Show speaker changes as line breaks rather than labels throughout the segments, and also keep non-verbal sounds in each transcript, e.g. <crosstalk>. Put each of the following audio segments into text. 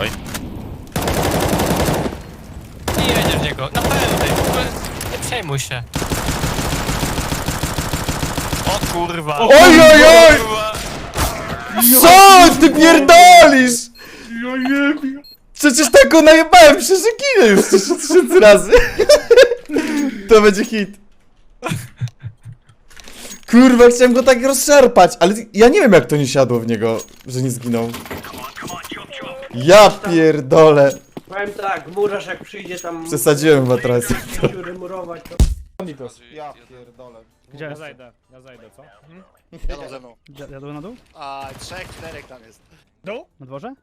Oj.
Nie jedzie w niego, na pewno, w ogóle nie przejmuj się. O kurwa.
Oj, oj, oj!
Kurwa.
Co ty pierdolisz? Przecież tak go najebałem, przecież ginę już 10 tysięcy razy. To będzie hit. Kurwa, chciałem go tak rozszarpać, ale ja nie wiem jak to nie siadło w niego, że nie zginął. Ja pierdolę.
Powiem tak, murarz jak przyjdzie tam...
Przesadziłem chyba teraz.
dziury murować, to...
Ja pierdolę.
Gdzie? Ja zajdę, ja zajdę, co?
Jadą ze mną.
Jadę na dół?
A, trzech, czterech tam jest.
Dół? Na dworze?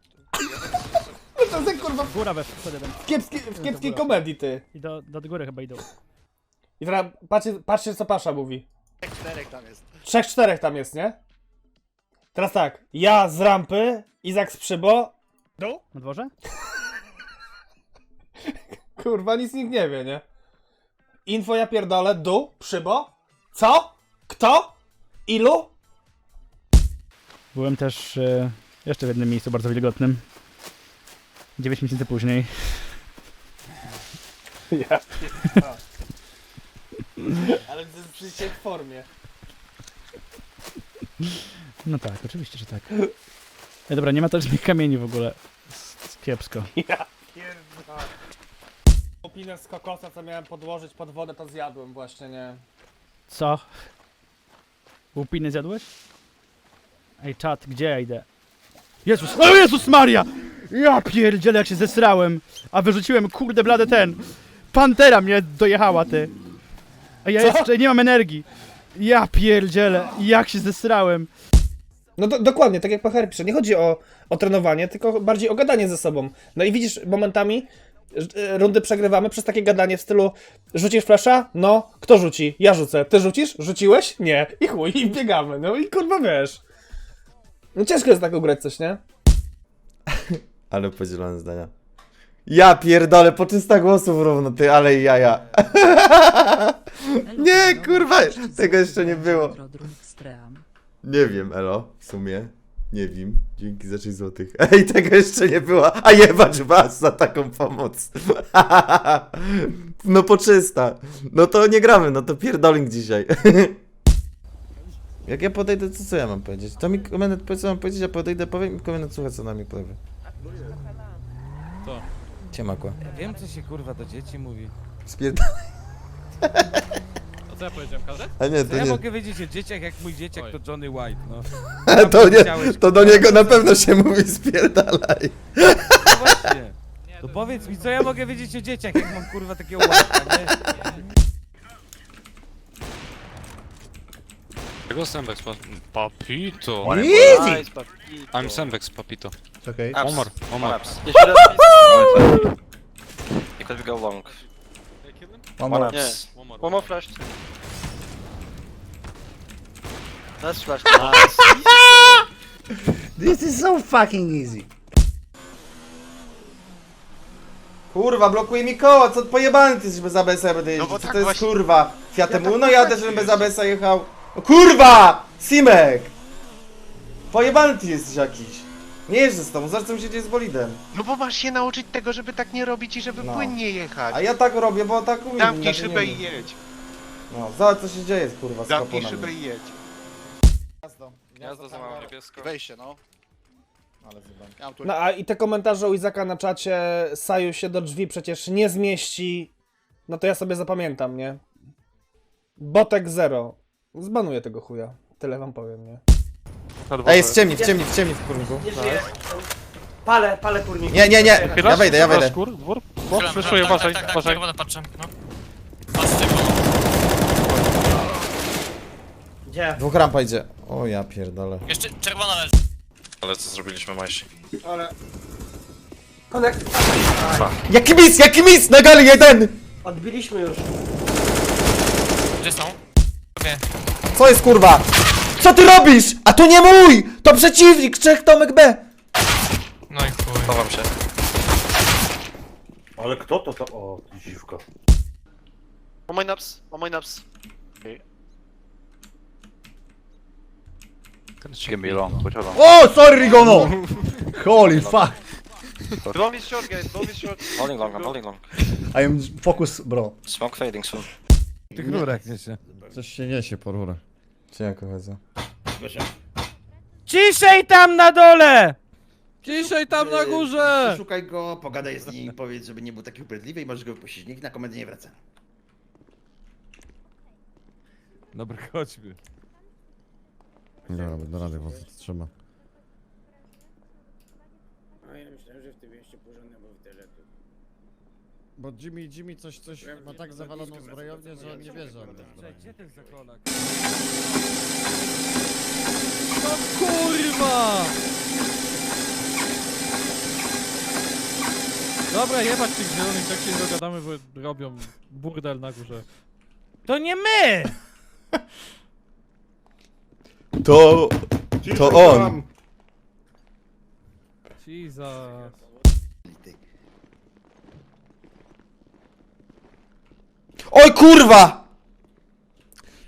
To jest kurwa
Góra we przed jeden.
w kiepskiej, w kiepskiej komedii, ty.
I do, do góry chyba idą.
I teraz patrzcie, patrzcie co Pasza mówi.
Trzech, czterech tam jest.
Trzech, czterech tam jest, nie? Teraz tak, ja z rampy, Izak z przybo.
Dół? Na dworze? <laughs>
Kurwa, nic nikt nie wie, nie? Info ja pierdolę, dół, przybo. Co? Kto? Ilu?
Byłem też e, jeszcze w jednym miejscu bardzo wilgotnym. 9 miesięcy później.
Ja <laughs> Ale to jest przyjście w formie.
No tak, oczywiście, że tak. E, dobra, nie ma też żadnych kamieni w ogóle. S- Kiepsko. <laughs>
Ja pierdolę. Z kokosa, co miałem podłożyć pod wodę, to zjadłem właśnie, nie?
Co? Łupiny zjadłeś? Ej, czat, gdzie ja idę? Jezus, o Jezus Maria! Ja pierdzielę, jak się zesrałem! A wyrzuciłem, kurde blady ten! Pantera mnie dojechała, ty! A ja
Co?
jeszcze nie mam energii! Ja pierdzielę, jak się zesrałem!
No do, dokładnie, tak jak Pachar pisze, nie chodzi o, o trenowanie, tylko bardziej o gadanie ze sobą. No i widzisz, momentami e, rundy przegrywamy przez takie gadanie w stylu rzucisz flasha? No, kto rzuci? Ja rzucę. Ty rzucisz? Rzuciłeś? Nie. I chuj, i biegamy. No i kurwa wiesz. No ciężko jest tak ugrać coś, nie?
Ale podzielone zdania. Ja pierdolę, poczysta głosów równo, ty, ale i jaja. Nie, kurwa, tego jeszcze nie było. Nie wiem, Elo, w sumie. Nie wiem. Dzięki za 6 złotych. <laughs> Ej, tego jeszcze nie było. A jebać was za taką pomoc. <laughs> No poczysta. No to nie gramy, no to pierdoling dzisiaj. <laughs> Jak ja podejdę, to co ja mam powiedzieć? To mi komendant powie, co mam powiedzieć, ja podejdę, powiem i komendant słucha, co na mnie powie.
Co?
Ciemakła.
Wiem, co się kurwa do dzieci mówi.
Spierdolę.
A co ja powiedziałem, każdy?
A nie,
Co
to
ja
nie.
mogę wiedzieć o dzieciach, jak mój dzieciak
Oj.
to Johnny White, no. <laughs>
To nie, to do niego na pewno się mówi spierdalaj.
No właśnie. To powiedz mi, co ja mogę wiedzieć o dzieciach, jak mam kurwa takiego łapka, nie?
Czego Sembex pa Papito.
Easy!
I'm Sembex Papito. More, <laughs> one more.
You should have missed. You could go long.
One
One
more.
ups.
One more.
One more flash. That's flash. Nice. <laughs>
This is so fucking easy.
Kurwa, blokuje mi koła, co pojebany ty jesteś bez ABS-a będę jeździć,
bo
co
tak
to jest
właśnie-
kurwa? Fiatem
Ja tak
Uno jadę,
właśnie
żebym bez. ABS-a jechał. O, kurwa! Simek! Pojebany ty jesteś jakiś. Nie jeżdżę z tobą, zobacz co mi się dzieje z bolidem.
No bo masz się nauczyć tego, żeby tak nie robić i żeby
No.
płynnie jechać.
A ja tak robię, bo tak umiem.
Zamknij
inaczej
szybę i
umiem.
jedź.
No, zobacz co się dzieje kurwa z
Zamknij
kaponami.
szybę i jedź.
Gniazdo za mało niebiesko. Wejście, no.
Ale zjebane.
Ja mam tu
No a i te komentarze u Izaka na czacie, Saju się do drzwi przecież nie zmieści. No to ja sobie zapamiętam, nie? Botek zero. Zbanuję tego chuja. Tyle wam powiem, nie?
Ej, jest ciemni, w ciemni, w ciemni w kurniku.
Nie żyje. Palę, palę kurnik.
Nie, nie, nie, ja wejdę, ja wejdę.
Chwilę, tak, tak, tak, tak, czerwone patrzę, no. Patrzcie, bo...
Gdzie?
Dwóch rampa idzie. O ja pierdolę.
Jeszcze czerwona leży.
Ale co zrobiliśmy majsi?
Konekt.
Jaki mis, jaki mis, na gali jeden!
Odbiliśmy już.
Gdzie są? Okej.
Co jest kurwa? Co ty robisz? A to nie mój! To przeciwnik, Czech Tomek B!
No i chuj.
Chowam się.
Ale kto to to? O, dziwko.
One mine ups, one mine ups. Give me long, hold on.
Oh, sorry, Rigono! Holy fuck!
Don't miss short guys, don't miss short.
Holding long, I'm holding long.
I am focus, bro.
Smoke fading soon.
Tych rurek niesie.
Coś się niesie po rurę.
Dziękuję bardzo.
Ciszej tam na dole! Ciszej tam na górze!
Szukaj go, pogadaj z nim, powiedz, żeby nie był taki upierdliwy i możesz go wypuścić. Nikt na komendę nie wraca.
Dobra, chodźmy.
Dobra, do rady was trzyma.
A ja myślałem, że w tym mieście porządne, że tu...
Bo Jimmy, Jimmy coś, coś ma tak zawaloną zbrojownię, że on nie wierzy on
Gdzie ten zakolak? No kurwa!
Dobra, jebać tych zielonych, tak się nie dogadamy, bo robią burdel na górze.
To nie my! <laughs>
To... To on.
Jesus.
Oj kurwa!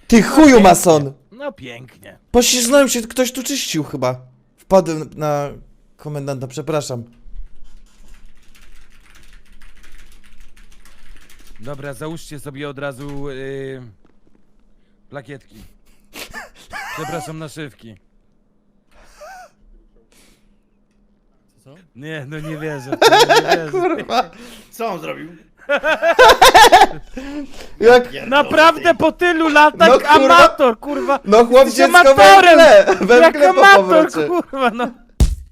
Ty chuju mason!
No pięknie.
Poślizgnąłem się, ktoś tu czyścił chyba. Wpadłem na komendanta, przepraszam.
Dobra, załóżcie sobie od razu yy, plakietki. Przepraszam, naszywki.
Co?
Nie, no nie wierzę. to <laughs> Nie wierzę.
Kurwa.
Co on zrobił? <laughs>
Jak...
Naprawdę po tylu latach
No, kurwa.
amator, kurwa!
No chłop
Jesteś
dziecko we
amatorem!
mgle! We
Jak
mgle po
amator,
powrocie.
kurwa, no!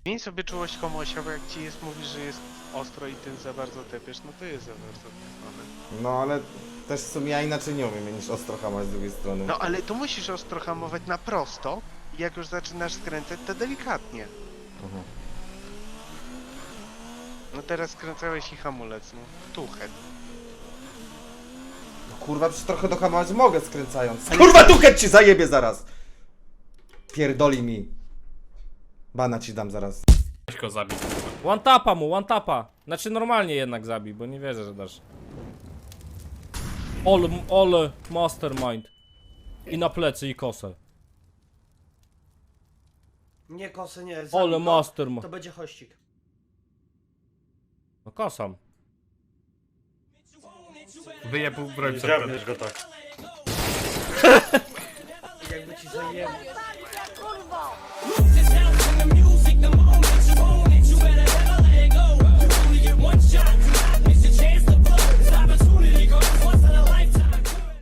Miej sobie czułość bo jak ci jest, mówisz, że jest ostro i ty za bardzo tepiesz, no to jest za bardzo tepione.
No ale też w sumie ja inaczej nie umiem niż ostro hamać z drugiej strony.
No ale tu musisz ostro hamować na prosto i jak już zaczynasz skręcać, to delikatnie.
Mhm.
No teraz skręcałeś i hamulec, no. Tuchet.
No kurwa, przecież trochę dohamować mogę skręcając. Kurwa, tuchet ci zajebie zaraz! Pierdoli mi. Bana ci dam zaraz.
One tapa mu, one tapa. Znaczy normalnie jednak zabij, bo nie wierzę, że dasz. All, all mastermind. I na plecy i kosę.
Nie, kosy nie.
All
zabij go,
mastermind.
To będzie hościk.
No kosam.
Wyjebł broń
go tak. <laughs>
Jakby ci zajęło.